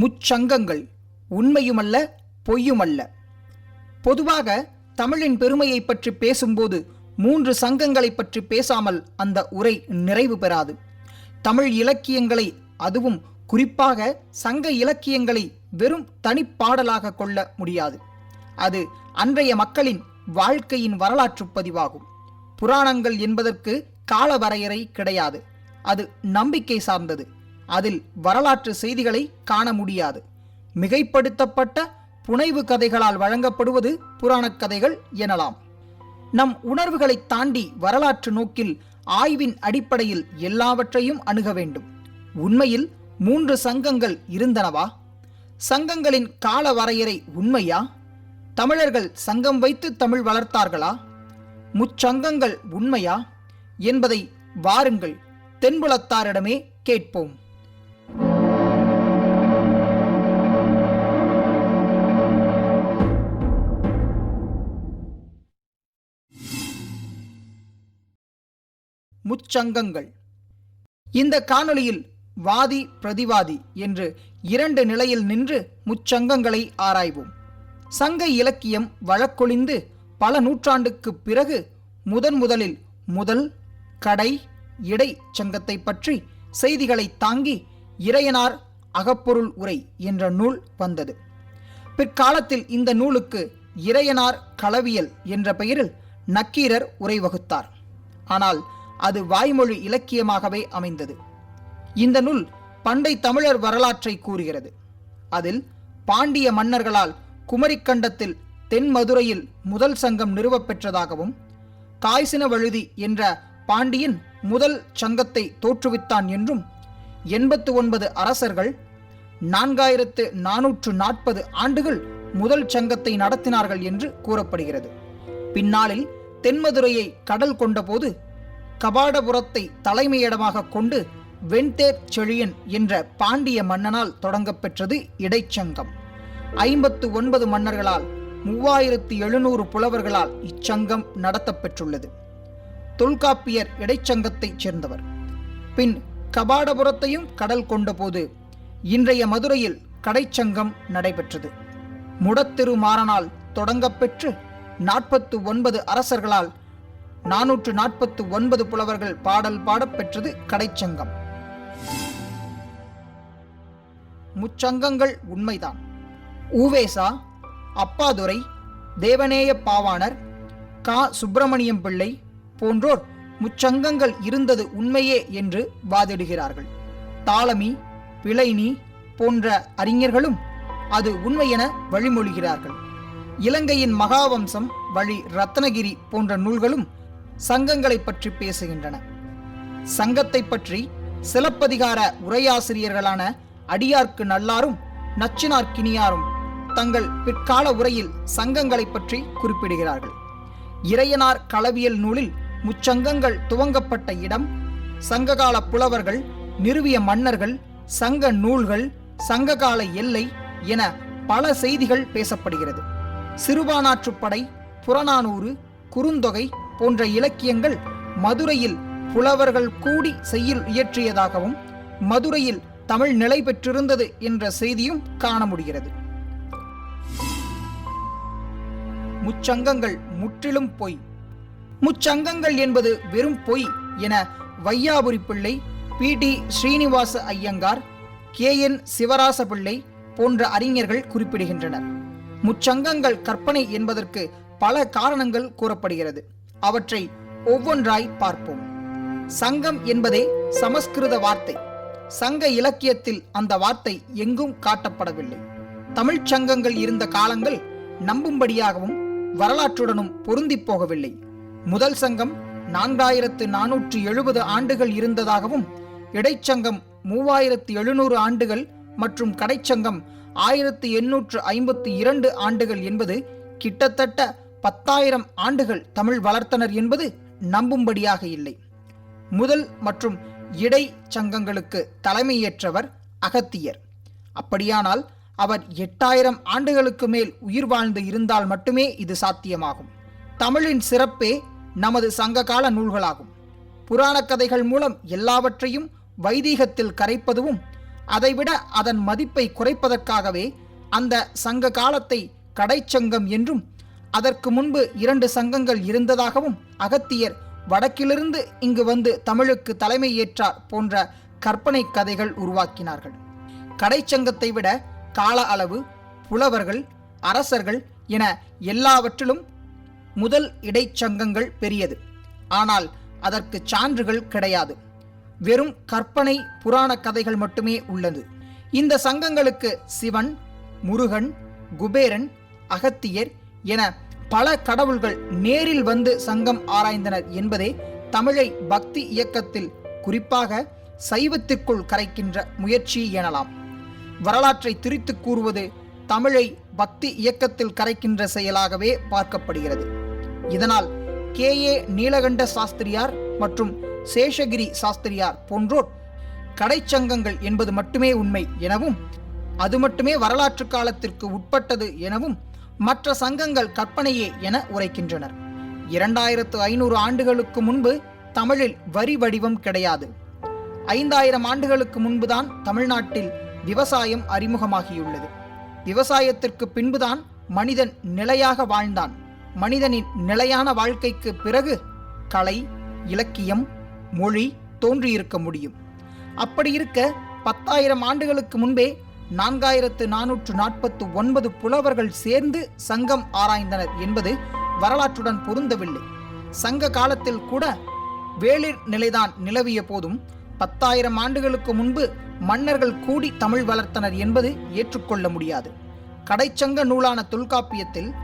முச்சங்கங்கள் உண்மையுமல்ல பொய்யுமல்ல. பொதுவாக தமிழின் பெருமையை பற்றி பேசும்போது மூன்று சங்கங்களை பற்றி பேசாமல் அந்த உரை நிறைவு பெறாது. தமிழ் இலக்கியங்களை அதுவும் குறிப்பாக சங்க இலக்கியங்களை வெறும் தனிப்பாடலாக கொள்ள முடியாது. அது அன்றைய மக்களின் வாழ்க்கையின் வரலாற்று பதிவாகும். புராணங்கள் என்பதற்கு கால வரையறை கிடையாது. அது நம்பிக்கை சார்ந்தது. அதில் வரலாற்று செய்திகளை காண முடியாது. மிகைப்படுத்தப்பட்ட புனைவு கதைகளால் வழங்கப்படுவது புராணக் கதைகள் எனலாம். நம் உணர்வுகளை தாண்டி வரலாற்று நோக்கில் ஆய்வின் அடிப்படையில் எல்லாவற்றையும் அணுக வேண்டும். உண்மையில் மூன்று சங்கங்கள் இருந்தனவா? சங்கங்களின் கால வரையறை உண்மையா? தமிழர்கள் சங்கம் வைத்து தமிழ் வளர்த்தார்களா? முச்சங்கங்கள் உண்மையா? என்பதை வாருங்கள் தென்புலத்தாரிடமே கேட்போம். முச்சங்கங்கள். இந்த காணொளியில் வாதி பிரதிவாதி என்று இரண்டு நிலையில் நின்று முச்சங்கங்களை ஆராய்வோம். சங்க இலக்கியம் வழக்கொழிந்து பல நூற்றாண்டுக்குப் பிறகு முதன் முதலில் முதல் கடை இடை சங்கத்தை பற்றி செய்திகளை தாங்கி இறையனார் அகப்பொருள் உரை என்ற நூல் வந்தது. பிற்காலத்தில் இந்த நூலுக்கு இறையனார் களவியல் என்ற பெயரில் நக்கீரர் உரை வகுத்தார். ஆனால் அது வாய்மொழி இலக்கியமாகவே அமைந்தது. இந்த நூல் பண்டை தமிழர் வரலாற்றை கூறுகிறது. அதில் பாண்டிய மன்னர்களால் குமரிக்கண்டத்தில் தென்மதுரையில் முதல் சங்கம் நிறுவப்பெற்றதாகவும் காய்சினவழுதி என்ற பாண்டியன் முதல் சங்கத்தை தோற்றுவித்தான் என்றும் எண்பத்து ஒன்பது அரசர்கள் நான்காயிரத்து நானூற்று நாற்பது ஆண்டுகள் முதல் சங்கத்தை நடத்தினார்கள் என்று கூறப்படுகிறது. பின்னாளில் தென்மதுரையை கடல் கொண்டபோது கபாடபுரத்தை தலைமையிடமாக கொண்டு வெண்தேர் செழியன் என்ற பாண்டிய மன்னனால் தொடங்கப்பெற்றது இடைச்சங்கம். ஐம்பத்து ஒன்பது மன்னர்களால் மூவாயிரத்து எழுநூறு புலவர்களால் இச்சங்கம் நடத்தப்பெற்றுள்ளது. தொல்காப்பியர் இடைச்சங்கத்தைச் சேர்ந்தவர். பின் கபாடபுரத்தையும் கடல் கொண்டபோது இன்றைய மதுரையில் கடைச்சங்கம் நடைபெற்றது. முடத்திருமாறனால் தொடங்கப்பெற்று நாற்பத்து ஒன்பது அரசர்களால் நானூற்று நாற்பத்து ஒன்பது புலவர்கள் பாடல் பாடப்பெற்றது கடைச்சங்கம். முச்சங்கங்கள் உண்மைதான். ஊவேசா அப்பாதுரை தேவநேய பாவாணர் கா. சுப்பிரமணியம் பிள்ளை போன்றோர் முச்சங்கங்கள் இருந்தது உண்மையே என்று வாதிடுகிறார்கள். தாளமி பிளைனி போன்ற அறிஞர்களும் அது உண்மையென வழிமொழிகிறார்கள். இலங்கையின் மகாவம்சம் வழி ரத்னகிரி போன்ற நூல்களும் சங்கங்களை பற்றி பேசுகின்றன. சங்கத்தை பற்றி சிலப்பதிகார உரையாசிரியர்களான அடியார்க்கு நல்லாரும் நச்சினார்க்கினியாரும் தங்கள் பிற்கால உரையில் சங்கங்களை பற்றி குறிப்பிடுகிறார்கள். இறையனார் களவியல் நூலில் முச்சங்கங்கள் துவங்கப்பட்ட இடம் சங்ககால புலவர்கள் நிறுவிய மன்னர்கள் சங்க நூல்கள் சங்ககால எல்லை என பல செய்திகள் பேசப்படுகிறது. சிறுபானாற்றுப்படை புறநானூறு குறுந்தொகை போன்ற இலக்கியங்கள் மதுரையில் புலவர்கள் கூடி செய்யில் இயற்றியதாகவும் மதுரையில் தமிழ் நிலை பெற்றிருந்தது என்ற செய்தியும் காண முடிகிறது. முச்சங்கங்கள் முற்றிலும் பொய். முச்சங்கங்கள் என்பது வெறும் பொய் என Vaiyapuri Pillai P. T. Srinivasa Iyengar K. N. Sivaraja Pillai போன்ற அறிஞர்கள் குறிப்பிடுகின்றனர். முச்சங்கங்கள் கற்பனை என்பதற்கு பல காரணங்கள் கூறப்படுகிறது. அவற்றை ஒவ்வொன்றாய் பார்ப்போம். சங்கம் என்பதே சமஸ்கிருத வார்த்தை. சங்க இலக்கியத்தில் அந்த வார்த்தை எங்கும் காட்டப்படவில்லை. தமிழ்ச் சங்கங்கள் இருந்த காலங்கள் நம்பும்படியாகவும் வரலாற்றுடனும் பொருந்திப் போகவில்லை. முதல் சங்கம் நான்காயிரத்து நானூற்று எழுபது ஆண்டுகள் இருந்ததாகவும் இடைச்சங்கம் மூவாயிரத்து எழுநூறு ஆண்டுகள் மற்றும் கடைச்சங்கம் ஆயிரத்து எண்ணூற்று ஐம்பத்தி இரண்டு ஆண்டுகள் என்பது கிட்டத்தட்ட பத்தாயிரம் ஆண்டுகள் தமிழ் வளர்த்தனர் என்பது நம்பும்படியாக இல்லை. முதல் மற்றும் இடை சங்கங்களுக்கு தலைமையேற்றவர் அகத்தியர். அப்படியானால் அவர் எட்டாயிரம் ஆண்டுகளுக்கு மேல் உயிர் வாழ்ந்து இருந்தால் மட்டுமே இது சாத்தியமாகும். தமிழின் சிறப்பே நமது சங்ககால நூல்களாகும். புராண கதைகள் மூலம் எல்லாவற்றையும் வைதீகத்தில் கரைப்பதுவும் அதைவிட அதன் மதிப்பை குறைப்பதற்காகவே அந்த சங்க காலத்தை கடைச்சங்கம் என்றும் அதற்கு முன்பு இரண்டு சங்கங்கள் இருந்ததாகவும் அகத்தியர் வடக்கிலிருந்து இங்கு வந்து தமிழுக்கு தலைமை ஏற்றார் போன்ற கற்பனை கதைகள் உருவாக்கினார்கள். கடைச்சங்கத்தை விட கால அளவு புலவர்கள் அரசர்கள் என எல்லாவற்றிலும் முதல் இடைச்சங்கங்கள் பெரியது. ஆனால் அதற்கு சான்றுகள் கிடையாது. வெறும் கற்பனை புராண கதைகள் மட்டுமே உள்ளது. இந்த சங்கங்களுக்கு சிவன் முருகன் குபேரன் அகத்தியர் என பல கடவுள்கள் நேரில் வந்து சங்கம் ஆராய்ந்தனர் என்பதே தமிழை பக்தி இயக்கத்தில் குறிப்பாக சைவத்திற்குள் கரைக்கின்ற முயற்சி எனலாம். வரலாற்றை திரித்துக் கூறுவது தமிழை பக்தி இயக்கத்தில் கரைக்கின்ற செயலாகவே பார்க்கப்படுகிறது. இதனால் கே. ஏ. நீலகண்ட சாஸ்திரியார் மற்றும் சேஷகிரி சாஸ்திரியார் போன்றோர் கடைச்சங்கங்கள் என்பது மட்டுமே உண்மை எனவும் அது மட்டுமே வரலாற்று காலத்திற்கு உட்பட்டது எனவும் மற்ற சங்கங்கள் கற்பனையே என உரைக்கின்றனர். இரண்டாயிரத்து ஐநூறு ஆண்டுகளுக்கு முன்பு தமிழில் வரி வடிவம் கிடையாது. ஐந்தாயிரம் ஆண்டுகளுக்கு முன்புதான் தமிழ்நாட்டில் விவசாயம் அறிமுகமாகியுள்ளது. விவசாயத்திற்கு பின்புதான் மனிதன் நிலையாக வாழ்ந்தான். மனிதனின் நிலையான வாழ்க்கைக்கு பிறகு கலை இலக்கியம் மொழி தோன்றியிருக்க முடியும். அப்படி இருக்க பத்தாயிரம் ஆண்டுகளுக்கு முன்பே நான்காயிரத்து நானூற்று நாற்பத்து ஒன்பது புலவர்கள் சேர்ந்து சங்கம் ஆராய்ந்தனர் என்பது வரலாற்றுடன் பொருந்தவில்லை. சங்க காலத்தில் கூட வேளிர் நிலைதான் நிலவிய போதும் பத்தாயிரம் ஆண்டுகளுக்கு முன்பு மன்னர்கள் கூடி தமிழ் வளர்த்தனர் என்பது ஏற்றுக்கொள்ள முடியாது. கடைச்சங்க நூலான தொல்காப்பியத்தில்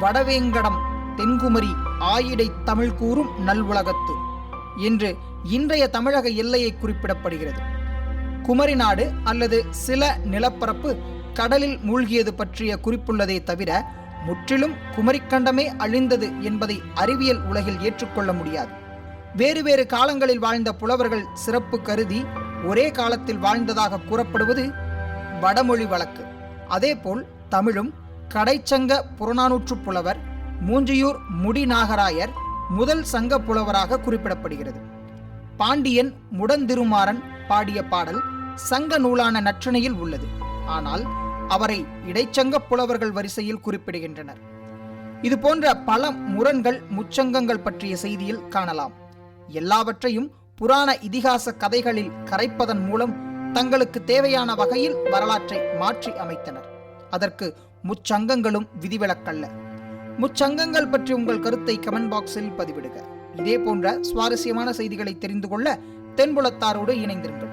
வடவேங்கடம் தென்குமரி ஆயிடை தமிழ் கூறும் நல்வுலகத்து என்று இன்றைய தமிழக எல்லையை குறிப்பிடப்படுகிறது. குமரி நாடு அல்லது சில நிலப்பரப்பு கடலில் மூழ்கியது பற்றிய குறிப்புள்ளதே தவிர முற்றிலும் குமரிக்கண்டமே அழிந்தது என்பதை அறிவியல் உலகில் ஏற்றுக்கொள்ள முடியாது. வேறு வேறு காலங்களில் வாழ்ந்த புலவர்கள் சிறப்பு கருதி ஒரே காலத்தில் வாழ்ந்ததாக கூறப்படுவது வடமொழி வழக்கு. அதேபோல் தமிழும் கடைச்சங்க புறநானூற்று புலவர் மூஞ்சியூர் முடிநாகராயர் முதல் சங்க புலவராக குறிப்பிடப்படுகிறது. பாண்டியன் முடந்திருமாறன் பாடிய பாடல் சங்க நூலான நற்றிணையில் உள்ளது. ஆனால் அவரை இடைச்சங்க புலவர்கள் வரிசையில் குறிப்பிடுகின்றனர். இது போன்ற பல முரண்கள் முச்சங்கங்கள் பற்றிய செய்தியில் காணலாம். எல்லாவற்றையும் புராண இதிகாச கதைகளில் கரைப்பதன் மூலம் தங்களுக்கு தேவையான வகையில் வரலாற்றை மாற்றி அமைத்தனர். அதற்கு முச்சங்கங்களும் விதிவிலக்கல்ல. முச்சங்கங்கள் பற்றி உங்கள் கருத்தை கமெண்ட் பாக்ஸில் பதிவிடுக. இதே போன்ற சுவாரஸ்யமான செய்திகளை தெரிந்து கொள்ள தென்புலத்தாரோடு இணைந்திருங்கள்.